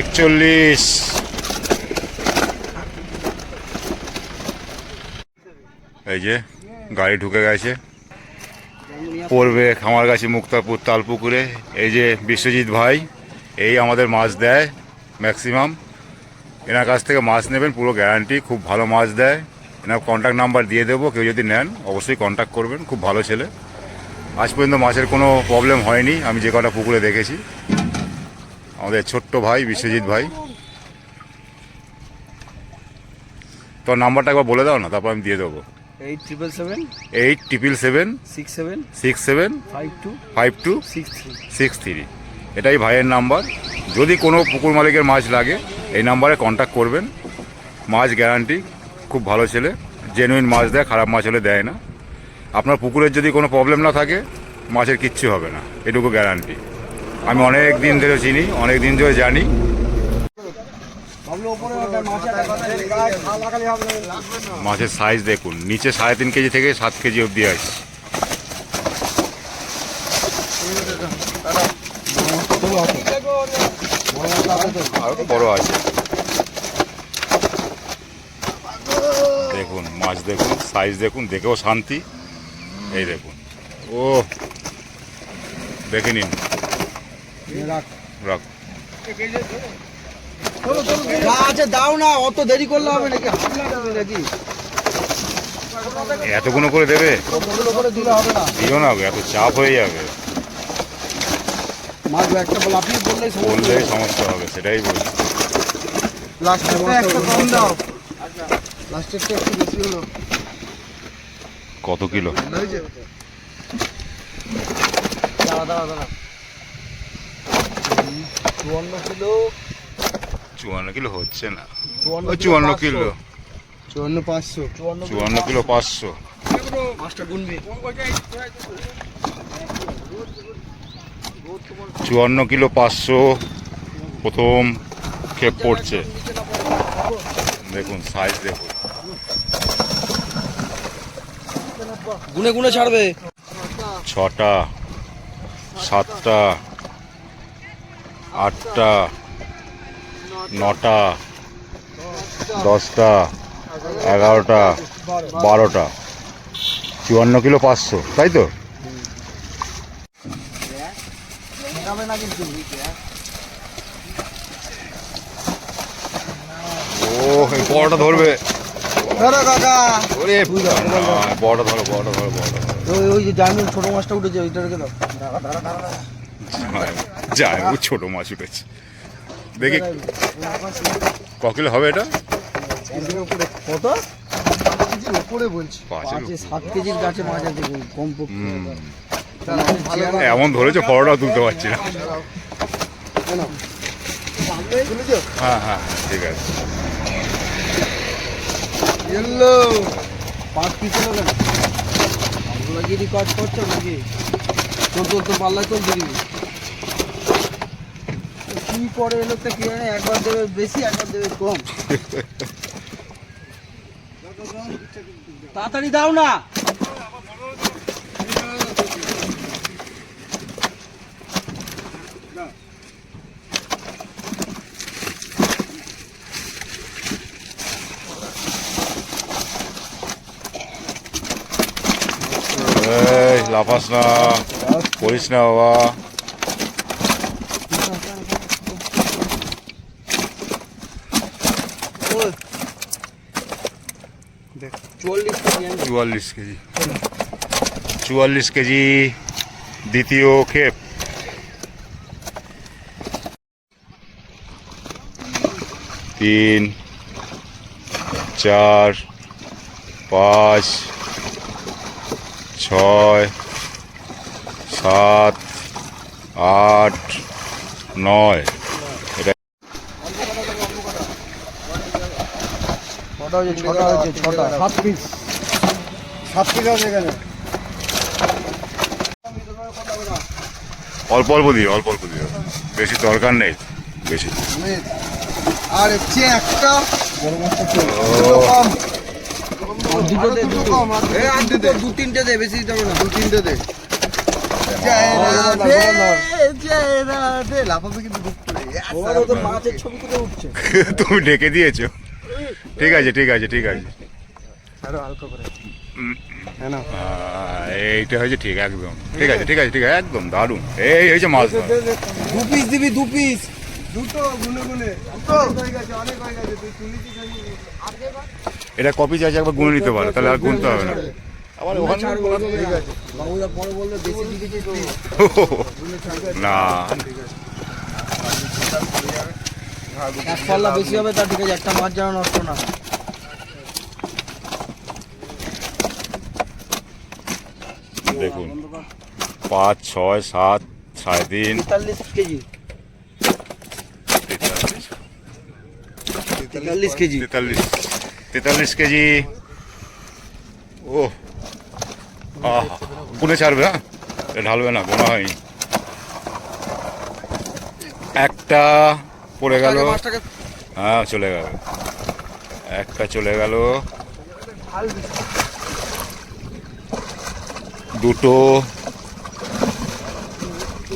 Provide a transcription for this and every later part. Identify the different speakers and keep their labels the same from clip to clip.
Speaker 1: একচল্লিশ।
Speaker 2: এই যে, গাড়ি ঢুকে গেছে। পড়বে খামার গাছে মুক্তাপুর তালপুকুরে। এই যে বিশ্বজিৎ ভাই, এই আমাদের মাছ দেয় ম্যাক্সিমাম। এনার কাছ থেকে মাছ নেবেন পুরো গ্যারান্টি খুব ভালো মাছ দেয়। এনার কন্ট্যাক্ট নাম্বার দিয়ে দেবো কেউ যদি নেন অবশ্যই কন্ট্যাক্ট করবেন খুব ভালো ছেলে। আজ পর্যন্ত মাছের কোনো প্রবলেম হয়নি আমি যে কটা পুকুরে দেখেছি। আমাদের ছোট্ট ভাই বিশ্বজিৎ ভাই। তোর নাম্বারটা একবার বলে দাও না তারপর আমি দিয়ে দেবো।
Speaker 1: Eight triple seven
Speaker 2: eight triple seven
Speaker 1: six seven
Speaker 2: six seven
Speaker 1: five two
Speaker 2: five two
Speaker 1: six three
Speaker 2: six three এটাই ভাইয়ের নাম্বার যদি কোনো পুকুর মালিকের মাছ লাগে এই নাম্বারে কন্ট্যাক্ট করবেন। মাছ গ্যারান্টি খুব ভালো ছেলে। জেনুইন মাছ দেয়, খারাপ মাছ হলে দেয় না। আপনার পুকুরের যদি কোনো প্রবলেম না থাকে, মাছের কিচ্ছু হবে না। এটুকু গ্যারান্টি আমি অনেক দিন ধরে চিনি, অনেক দিন ধরে জানি। মাছের সাইজ দেখুন, নিচে সাড়ে তিন কেজি থেকে সাত কেজি অবধি আছে। আরও তো বড় আছে। দেখুন মাছ দেখুন সাইজ দেখুন দেখেও শান্তি। এই দেখুন। ও দেখে নিন। রাখ।
Speaker 1: আছে দাও না অত দেরি করলে হবে নাকি? নাকি
Speaker 2: এতগুলো করে দেবে? দিও না এত চাপ হয়ে যাবে।
Speaker 1: মাছ একটা লাফিয়ে পড়লেই
Speaker 2: বললে সমস্যা হবে। সেটাই বলছি।
Speaker 1: লাস্টেরটা একটা কম দাও। লাস্টেরটা একটু বেশি হলো।
Speaker 2: কত কিলো?
Speaker 1: দাঁড়া দাঁড়া দাঁড়া। চুয়ান্ন কিলো।
Speaker 2: চুয়ান্ন কিলো হচ্ছে না।
Speaker 1: চুয়ান্ন
Speaker 2: চুয়ান্ন কিলো।
Speaker 1: চুয়ান্ন পাঁচশো। চুয়ান্ন
Speaker 2: চুয়ান্ন কিলো পাঁচশো।
Speaker 1: মাছটা গুনবি।
Speaker 2: চুয়ান্ন কিলো পাঁচশো প্রথম খেপ পড়ছে। দেখুন সাইজ দেখুন।
Speaker 1: গুনে গুনে ছাড়বে।
Speaker 2: ছটা সাতটা আটটা নটা দশটা এগারোটা বারোটা। চুয়ান্ন কিলো পাঁচশো তাই তো
Speaker 1: যাবে না কিন্তু
Speaker 2: ও এই বড়টা ধরবে।
Speaker 1: ধরো কাকা।
Speaker 2: ওরে বড়টা ধরো বড়টা ধরো বড়টা
Speaker 1: ওই ওই যে জামিন ছোট মাছটা উঠেছে ওইটা রেখে দাও।
Speaker 2: যায় ও ছোট মাছ উঠেছে। দেখি। ক কিলো হবে এটা?
Speaker 1: কত? উপরে বলছি। সাত কেজির কাছে মাছ আছে কম।
Speaker 2: এমন ধরেছে বড়টাও তুলতে পারছি না। হ্যাঁ হ্যাঁ ঠিক আছে।
Speaker 1: এলো পাঁচ পিস হলো কেন? আমরা গিরি কাজ করছ নাকি? তোর তোর তোর পাল্লায় তোর দিবি কি পরে এলো তো কি জানে একবার দেবে বেশি একবার দেবে কম। তাড়াতাড়ি দাও না।
Speaker 2: লাফাস না করিস না বাবা। চুয়াল্লিশ কেজি চুয়াল্লিশ কেজি দ্বিতীয় ক্ষেপ তিন, চার, পাঁচ, ছয় সাত আট নয়।
Speaker 1: ছটা হয়েছে ছটা হয়েছে ছটা। সাত পিস সাত পিস আছে এখানে।
Speaker 2: অল্প অল্প দিও অল্প অল্প দিও। বেশি দরকার নেই বেশি
Speaker 1: আর হচ্ছে একটা
Speaker 3: দে,
Speaker 1: তিনটে দে
Speaker 3: দু তিনটে দে বেশি দিতে হবে না।
Speaker 1: দু তিনটে দে। জয় রাধে জয় রাধে লাফাবে কিন্তু
Speaker 2: তুমি ডেকে দিয়েছ। ঠিক আছে ঠিক আছে ঠিক আছে।
Speaker 1: আরও হালকা করে। হ্যাঁ
Speaker 2: এইটা হয়েছে ঠিক একদম। ঠিক আছে ঠিক আছে ঠিক আছে একদম দারুণ। এই হয়েছে মাছ
Speaker 3: দু পিস দিবি দু পিস
Speaker 1: দুটো গুনে গুনে। দুটো? হয়ে গেছে অনেক হয়ে গেছে। তুই তুলিছিস
Speaker 2: এটা কপি চাইছে একবার গুনে নিতে পারো তাহলে আর গুনতে হবে না। আবার ওখানে
Speaker 1: ঠিক আছে
Speaker 3: বাবুদা পরে বলল বেশি তো
Speaker 2: না।
Speaker 3: এক পাল্লা বেশি হবে তার ঠিক আছে একটা মাছ যেন নষ্ট না হয়।
Speaker 2: দেখুন পাঁচ ছয় সাত সাড়ে তিন।
Speaker 3: তেতাল্লিশ কেজি। তেতাল্লিশ। কেজি।
Speaker 2: তেতাল্লিশ। তেতাল্লিশ কেজি। ও আহ গুনে ছাড়বে হ্যাঁ ঢালবে না গোনা হয়নি একটা পড়ে গেল হ্যাঁ চলে গেল একটা চলে গেল দুটো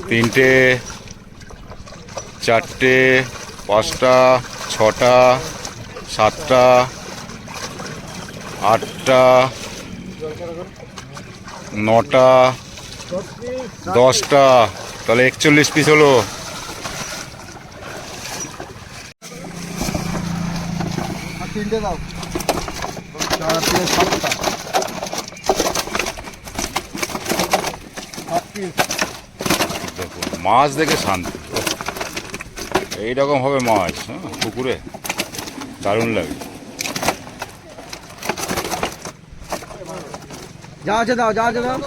Speaker 2: তিনটে চারটে পাঁচটা ছটা. সাতটা আটটা নটা, দশটা, তাহলে একচল্লিশ পিস হলো। দেখুন মাছ দেখে শান্তি। এইরকম হবে মাছ হ্যাঁ পুকুরে। দারুণ লাগে।
Speaker 3: যা আছে দাও যা আছে দাও।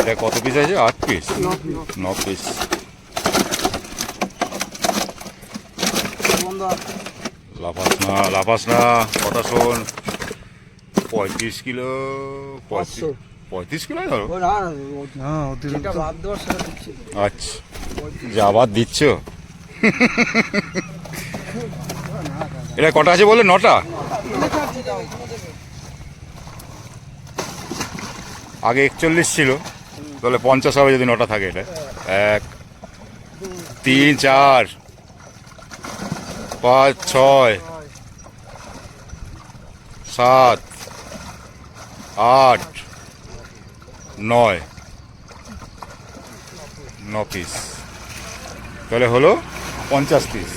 Speaker 2: এটা কত পিস আছে আট পিস ন পিস লাফাস না লাফাস না কথা শোন পঁয়ত্রিশ কিলো পঁয়ত্রিশ পঁয়ত্রিশ কিলো ধরো
Speaker 1: হ্যাঁ
Speaker 2: আচ্ছা। যা আবার দিচ্ছ? এটা কটা আছে বলে? নটা? আগে একচল্লিশ ছিল। তাহলে পঞ্চাশ হবে যদি নটা থাকে এটা। এক, তিন, চার, পাঁচ, ছয়, সাত, আট, নয়। ন পিস তাহলে হলো পঞ্চাশ পিস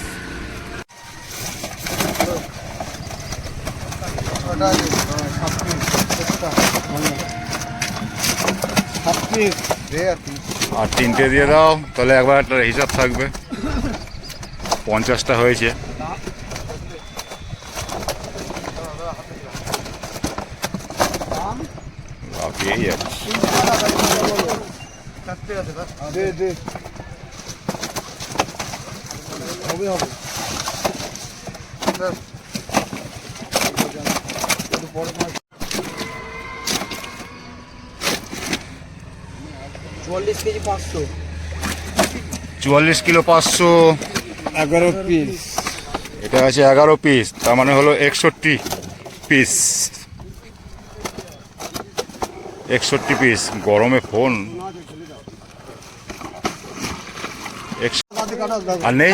Speaker 1: আর
Speaker 2: তিনটে দিয়ে দাও, তাহলে একবার একটা হিসাব থাকবে। পঞ্চাশটা হয়েছে। লাফিয়েই যাচ্ছে
Speaker 1: হবে হবে
Speaker 3: কেজি পাঁচশো
Speaker 2: চুয়াল্লিশ কিলো পাঁচশো
Speaker 1: এগারো পিস
Speaker 2: এটা আছে এগারো পিস তার মানে হলো একষট্টি পিস একষট্টি পিস গরমে ফোন আর নেই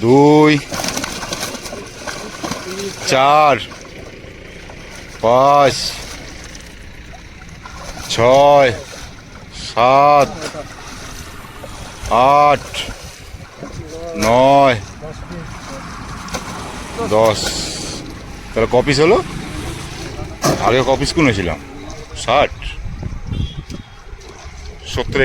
Speaker 2: দুই চার পাঁচ ছয় সাত আট নয় দশ। তাহলে কপিস হলো আগে কপিস কিনেছিলাম ষাট। সত্তর